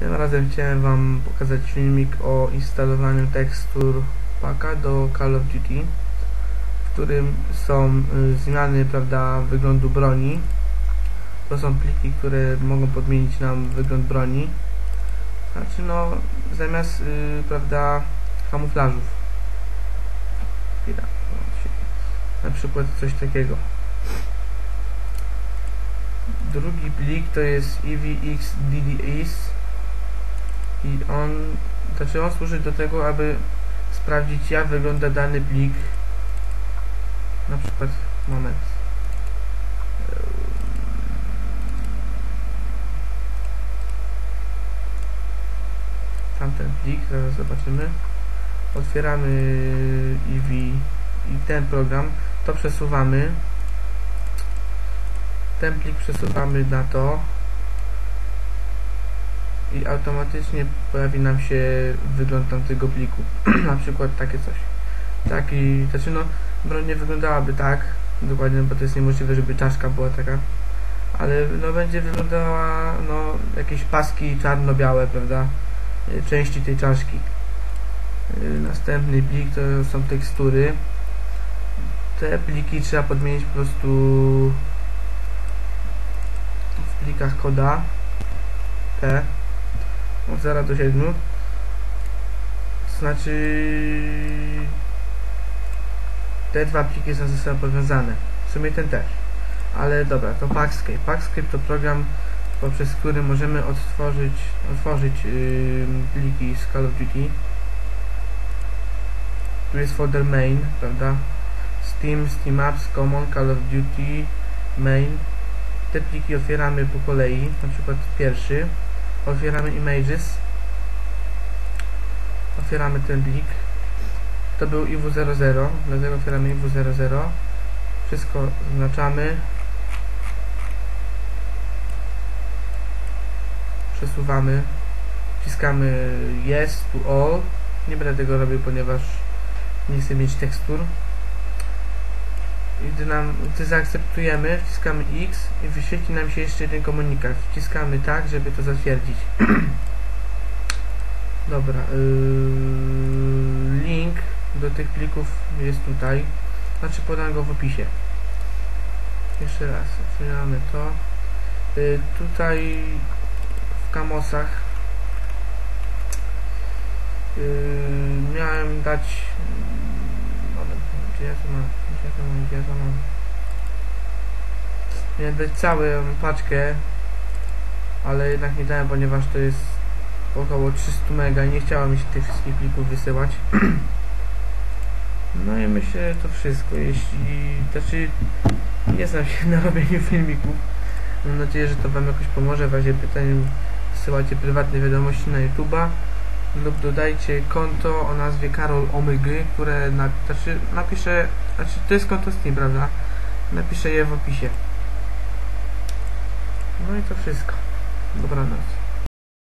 Tym razem chciałem Wam pokazać filmik o instalowaniu tekstur paka do Call of Duty, w którym są y, zmiany prawda, wyglądu broni. To są pliki, które mogą podmienić nam wygląd broni. Znaczy no, zamiast y, prawda, kamuflażów. Chwila, Na przykład coś takiego. Drugi plik to jest EVX i on, znaczy on służy do tego, aby sprawdzić jak wygląda dany plik na przykład moment. Tamten plik, zaraz zobaczymy. Otwieramy EV i ten program. To przesuwamy. Ten plik przesuwamy na to automatycznie pojawi nam się wygląd tamtego pliku. Na przykład takie coś. Taki, znaczy no broń nie wyglądałaby tak dokładnie, bo to jest niemożliwe, żeby czaszka była taka ale no będzie wyglądała no jakieś paski czarno-białe, prawda części tej czaszki. Następny plik to są tekstury. Te pliki trzeba podmienić po prostu w plikach koda od 0 do 7 to znaczy te dwa pliki są ze sobą powiązane. W sumie ten też. Ale dobra, to Packscape. Packscape to program poprzez który możemy odtworzyć otworzyć yy, pliki z Call of Duty. Tu jest folder main, prawda? Steam, Steam Apps, Common, Call of Duty, Main. Te pliki otwieramy po kolei na przykład pierwszy otwieramy images. Otwieramy ten plik. To był IW00 dlatego otwieramy IW00 wszystko zaznaczamy przesuwamy. Wciskamy yes to all. Nie będę tego robił ponieważ nie chcę mieć tekstur gdy, nam, gdy zaakceptujemy wciskamy X i wyświetli nam się jeszcze jeden komunikat. Wciskamy tak, żeby to zatwierdzić. Dobra yy, link do tych plików jest tutaj. Znaczy podam go w opisie. Jeszcze raz otwieramy to. Yy, tutaj w kamosach yy, miałem dać moment, gdzie ja to mam gdzie ja to mam, gdzie ja to mam miałem dać całą paczkę ale jednak nie dałem, ponieważ to jest około 300 mega i nie chciałem mi się tych wszystkich plików wysyłać. No i myślę to wszystko. Jeśli, znaczy nie znam się na robieniu filmików. Mam nadzieję, że to wam jakoś pomoże. W razie pytań wysyłacie prywatne wiadomości na YouTube'a lub dodajcie konto o nazwie Karol Omygy, które na, znaczy napiszę, znaczy to jest konto Steam, prawda? Napiszę je w opisie. No i to wszystko. Dobranoc.